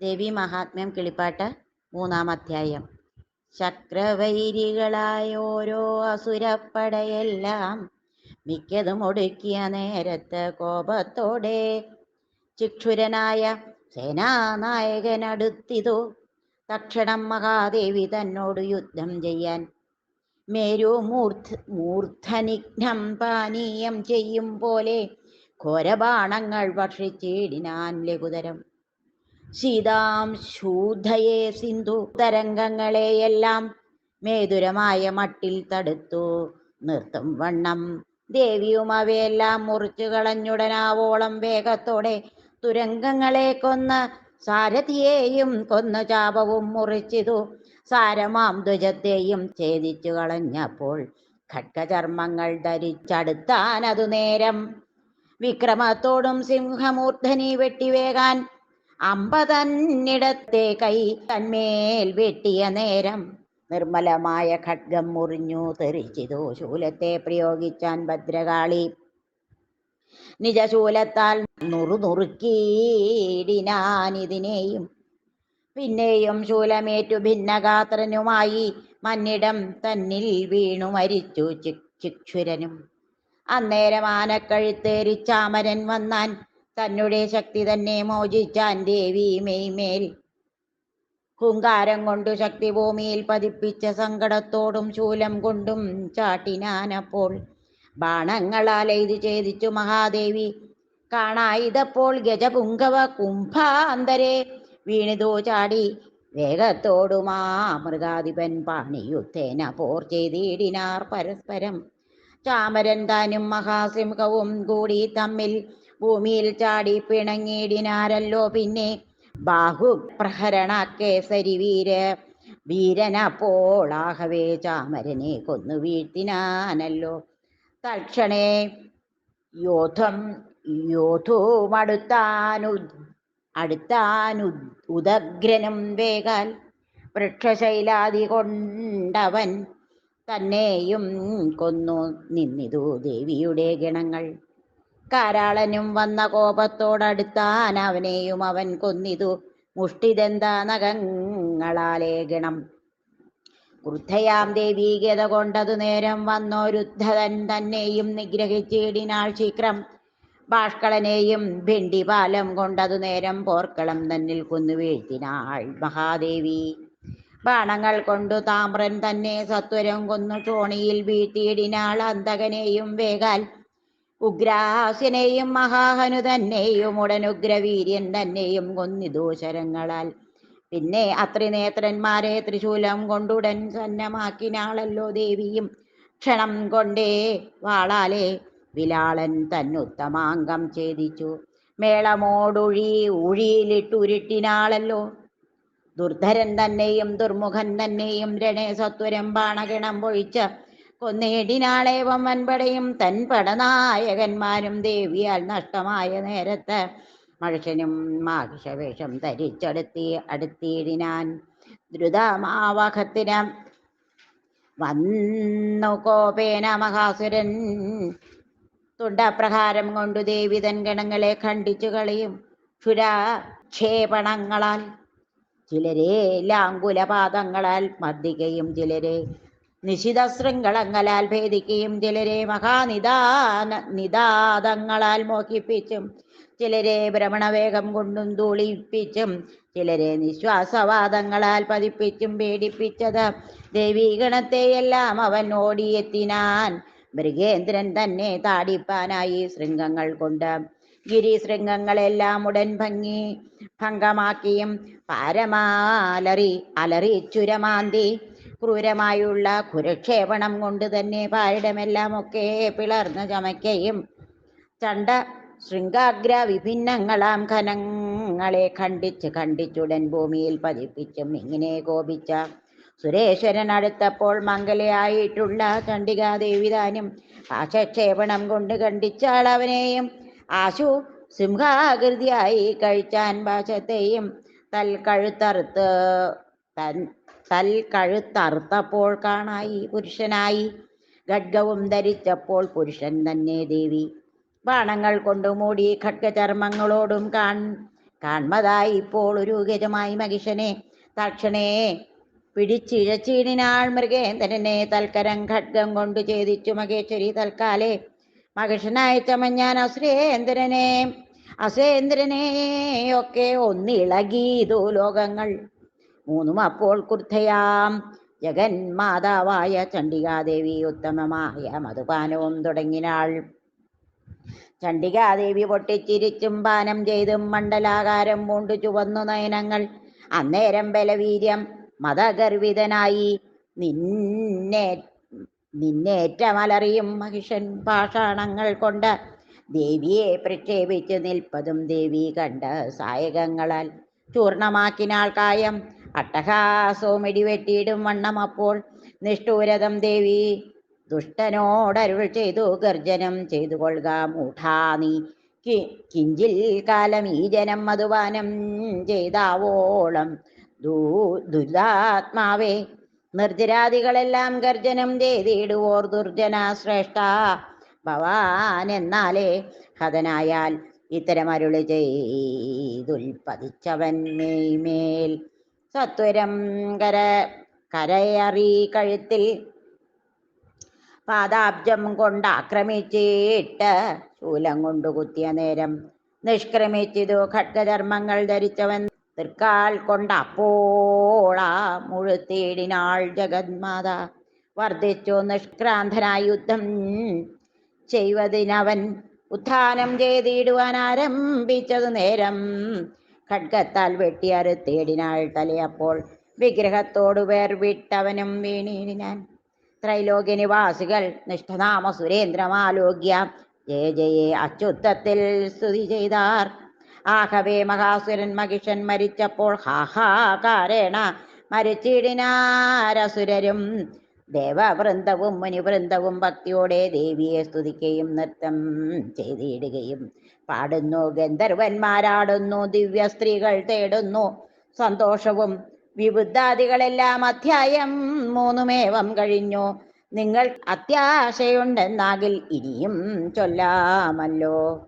ദേവി മഹാത്മ്യം കിളിപ്പാട്ട് മൂന്നാം അധ്യായം. ചക്രവൈരികളായ ഓരോ അസുരപ്പടയെല്ലാം മിക്കതും ഒടുക്കിയ നേരത്ത് കോപത്തോടെ ചിക്ഷുരനായ സേനാനായകനടുത്തിതു. തക്ഷണം മഹാദേവി തന്നോട് യുദ്ധം ചെയ്യാൻ മേരു മൂർധ മൂർധനിഘ്നം പാനീയം ചെയ്യും പോലെ ഘോരബാണങ്ങൾ ഭക്ഷിച്ചിടിനാൻ ലഘുതരം. സീതാം ശൂദ്ധയെ സിന്ധു തരംഗങ്ങളെയെല്ലാം മേതുരമായ മട്ടിൽ തടുത്തു. നിർത്തും വണ്ണം. ദേവിയും അവയെല്ലാം മുറിച്ചു കളഞ്ഞുടനാവോളം വേഗത്തോടെ തുരങ്കങ്ങളെ കൊന്ന് സാരഥിയെയും കൊന്ന ചാപവും മുറിച്ചിതു. സാരമാം ധ്വജത്തെയും ഛേദിച്ചു കളഞ്ഞപ്പോൾ ഖഡ്ഗചർമ്മങ്ങൾ ധരിച്ചടുത്താനതു നേരം. വിക്രമത്തോടും സിംഹമൂർധനി വെട്ടിവേകാൻ അമ്പതന്നിടത്തെ കൈ തന്മേൽ വെട്ടിയ നേരം നിർമ്മലമായ ഖഡ്ഗം മുറിഞ്ഞു തെറിച്ചിതു. ശൂലത്തെ പ്രയോഗിച്ചാൻ ഭദ്രകാളി നിജശൂലത്താൽ നുറു നുറുക്കിയിടിനാനിതിനെയും പിന്നെയും ശൂലമേറ്റു ഭിന്നഗാത്രനുമായി മന്നിടം തന്നിൽ വീണു മരിച്ചു ചിക്ഷുരനും. അന്നേരം ആനക്കഴുത്തേരിച്ചാമരൻ വന്നാൻ തന്നെ ശക്തി തന്നെ മോചിച്ചാൻ ദേവി മെയ്മേൽ. ഹുങ്കാരം കൊണ്ടു ശക്തി ഭൂമിയിൽ പതിപ്പിച്ച സങ്കടത്തോടും ശൂലം കൊണ്ടും ചാട്ടിനാനപ്പോൾ ബാണങ്ങളാൽ ഇത് ഛേദിച്ചു മഹാദേവി. കാണായിതപ്പോൾ ഗജപുങ്കവ കുംഭാന്തരെ വീണിതോ ചാടി. വേഗത്തോടുമാ മൃഗാധിപൻ പാണിയുത്തേന പോർ ചെയ്തിടിനാർ പരസ്പരം. ചാമരൻ താനും മഹാസിംഹവും കൂടി തമ്മിൽ ഭൂമിയിൽ ചാടി പിണങ്ങിയിടിനാരല്ലോ പിന്നെ? ബാഹു പ്രഹരണ കേസരി വീര വീരനപ്പോളാഹവേ ചാമരനെ കൊന്നു വീഴ്ത്തിനാനല്ലോ. തൽക്ഷണേ യോധം യോധുമടുത്താനു അടുത്താനു ഉദഗ്രനും വേഗാൽ വൃക്ഷശൈലാതി കൊണ്ടവൻ തന്നെയും കൊന്നു നിന്നിതു ദേവിയുടെ ഗണങ്ങൾ. കാരാളനും വന്ന കോപത്തോടടുത്താൻ അവനെയും അവൻ കൊന്നിതു. മുഷ്ടിതെന്ത നഖങ്ങളാലേ ഗണം. ക്രുദ്ധയാം ദേവി ഗത കൊണ്ടതു നേരം വന്നോരുദ്ധതൻ തന്നെയും നിഗ്രഹിച്ചിടിനാൾ ശീക്രം ബാഷ്കളനെയും ഭിണ്ടിപാലം കൊണ്ടതു നേരം പോർക്കളം തന്നിൽ കൊന്നു വീഴ്ത്തിനാൾ മഹാദേവി. ബാണങ്ങൾ കൊണ്ടു താമ്രൻ തന്നെ സത്വരം കൊന്നു ചോണിയിൽ വീഴ്ത്തിയിടിനാൾ അന്തകനെയും വേഗാൽ ഉഗ്രാസ്യനെയും മഹാഹനു തന്നെയും ഉടനുഗ്രവീര്യൻ തന്നെയും കൊന്നിതു ശരങ്ങളാൽ പിന്നെ അത്രിനേത്രന്മാരെ ത്രിശൂലം കൊണ്ടുടൻ സന്നമാക്കിനാളല്ലോ ദേവിയും. ക്ഷണം കൊണ്ടേ വാളാലെ വിലാളൻ തന്നുത്തമാംഗം ഛേദിച്ചു. മേളമോടൊഴി ഊഴിയിലിട്ടുരുട്ടിനാളല്ലോ. ദുർധരൻ തന്നെയും ദുർമുഖൻ തന്നെയും രണേ സത്വരം ബാണഗണം പൊഴിച്ച് കൊന്നേടിനാളേവം വൻപടയും തൻ പടനായകന്മാരും ദേവിയാൽ നഷ്ടമായ നേരത്ത് മനുഷ്യനും മാഹിഷവേഷം ധരിച്ചടുത്തി അടുത്തിയിടിനാൻ ദ്രുതമാവഹത്തിന് വന്നു കോപേന മഹാസുരൻ. തുണ്ടപ്രഹാരം കൊണ്ടു ദേവി തൻ ഗണങ്ങളെ ഖണ്ഡിച്ചു കളയും. ക്ഷുരാക്ഷേപണങ്ങളാൽ ചിലരെ ലാങ്കുലപാദങ്ങളാൽ മർദ്ദിക്കുകയും ചിലരെ നിശിത ശൃംഖളങ്ങളാൽ ഭേദിക്കുകയും ചിലരെ മഹാനിദാന നിദാതങ്ങളാൽ മോഹിപ്പിച്ചും ചിലരെ ഭ്രമണവേഗം കൊണ്ടും തൂളിപ്പിച്ചും ചിലരെ നിശ്വാസവാദങ്ങളാൽ പതിപ്പിച്ചും പേടിപ്പിച്ചത് ദേവീഗണത്തെയെല്ലാം അവൻ ഓടിയെത്തിനാൻ മൃഗേന്ദ്രൻ തന്നെ താടിപ്പാനായി ശൃംഗങ്ങൾ കൊണ്ട്. ഗിരിശൃംഗങ്ങളെല്ലാം ഉടൻ ഭംഗി ഭംഗമാക്കിയും പാരമാലറി അലറി ചുരമാന്തി. ക്രൂരമായുള്ള കുരക്ഷേപണം കൊണ്ട് തന്നെ പാരിടമെല്ലാം ഒക്കെ പിളർന്നു ചമയ്ക്കയും ചണ്ട ശൃംഗാഗ്ര വിഭിന്നങ്ങളാം ഖനങ്ങളെ ഖണ്ഡിച്ച് ഖണ്ഡിച്ചുടൻ ഭൂമിയിൽ പതിപ്പിച്ചും ഇങ്ങനെ കോപിച്ച സുരേശ്വരൻ അടുത്തപ്പോൾ മംഗലയായിട്ടുള്ള ചണ്ഡികാദേവിതാനും ആശക്ഷേപണം കൊണ്ട് ഖണ്ഡിച്ചാൾ അവനെയും ആശു സിംഹാകൃതിയായി കഴിച്ചാൻ പാശത്തെയും തൽക്കഴുത്തറുത്ത് തൻ തൽക്കഴുത്തറുത്തപ്പോൾ കാണായി പുരുഷനായി. ഖഡ്ഗവും ധരിച്ചപ്പോൾ പുരുഷൻ തന്നെ ദേവി. ബാണങ്ങൾ കൊണ്ടു മൂടി ഖഡ്ഗചർമ്മങ്ങളോടും കാൺ കാൺമതായി ഇപ്പോൾ ഒരു ഗജമായി മഹിഷനെ. തക്ഷണേ പിടിച്ചിഴച്ചീണിനാൾ മൃഗേന്ദ്രനെ തൽക്കരം ഖഡ്ഗം കൊണ്ട് ഛേദിച്ചു മഹേശ്വരി തൽക്കാലേ. മഹിഷനായി ചമഞ്ഞാൻ അസുരേന്ദ്രനെ അസുരേന്ദ്രനെ ഒക്കെ ഒന്നിളകിയതു ലോകങ്ങൾ. മൂന്നും അപ്പോൾ കുർദ്ധയാം ജഗന്മാതാവായ ചണ്ഡികാദേവി ഉത്തമമായ മധുപാനവും തുടങ്ങിനാൾ. ചണ്ഡികാദേവി പൊട്ടിച്ചിരിച്ചും പാനം ചെയ്തും മണ്ഡലാകാരം പൂണ്ടു ചുവന്നു നയനങ്ങൾ. അന്നേരം ബലവീര്യം മതഗർവിതനായി. നിന്നേ നിന്നേറ്റമലറിയും മഹിഷൻ പാഷാണങ്ങൾ കൊണ്ട് ദേവിയെ പ്രക്ഷേപിച്ചു നിൽപ്പതും ദേവി കണ്ട് സായകങ്ങളാൽ ചൂർണമാക്കിനാൾ കായം. അട്ടഹാസവും ഇടിവെട്ടിയിടും വണ്ണം അപ്പോൾ നിഷ്ഠൂരതം ദേവി. ദുഷ്ടനോടരുൾ ചെയ്തു ഗർജനം ചെയ്തു കൊള്ളുക മൂഢാ നീ. കി- കിഞ്ചിൽ കാലം ഈ ജനം മധുപാനം ചെയ്താവോളം ദുരിതാത്മാവേ നിർജരാദികളെല്ലാം ഗർജനം ചെയ്തിടുവോർ ദുർജന ശ്രേഷ്ഠ. ഭവാൻ എന്നാലേ ഹതനായാൽ ഇത്തരം അരുളി ചെയ്തുൽപ്പതിച്ചവൻ മേൽ സത്വരം കര കരയറി കഴുത്തിൽ പാദാബ്ജം കൊണ്ട് ആക്രമിച്ചിട്ട് ശൂലം കൊണ്ട് കുത്തിയ നേരം നിഷ്ക്രമിച്ചിതു ഖഡ്ഗധർമ്മങ്ങൾ ധരിച്ചവൻ തൃക്കാൽ കൊണ്ട് അപ്പോളാ മുഴുത്തേടിനാൾ ജഗന്മാത വർദ്ധിച്ചു നിഷ്ക്രാന്തനായി യുദ്ധം ചെയ്വതിനവൻ ഉത്ഥാനം ചെയ്തിടുവാൻ ആരംഭിച്ചതു നേരം ഖഡ്ഗത്താൽ വെട്ടിയാറ് തേടിനാൾ തലയപ്പോൾ വിഗ്രഹത്തോടു പേർ വിട്ടവനും വീണീടിനാൻ ത്രൈലോക്യ നിവാസികൾ നിഷ്ഠനാമ സുരേന്ദ്രമാലോക്യ ജയ ജയെ അച്യുത്തത്തിൽ സ്തുതി ചെയ്താർ. ആഹവേ മഹാസുരൻ മഹിഷൻ മരിച്ചപ്പോൾ ഹാഹാകാരേണ മരിച്ചിടിനാരസുരരും ദേവവൃന്ദവും മുനിവൃന്ദവും ഭക്തിയോടെ ദേവിയെ സ്തുതിക്കുകയും നൃത്തം ചെയ്തിടുകയും പാടുന്നു ഗന്ധർവന്മാരാടുന്നു ദിവ്യ സ്ത്രീകൾ തേടുന്നു. സന്തോഷവും വിബുദ്ധാദികളെല്ലാം അധ്യായം മൂന്നുമേവം കഴിഞ്ഞു. നിങ്ങൾ അത്യാശയുണ്ടെന്നാകിൽ ഇനിയും ചൊല്ലാമല്ലോ.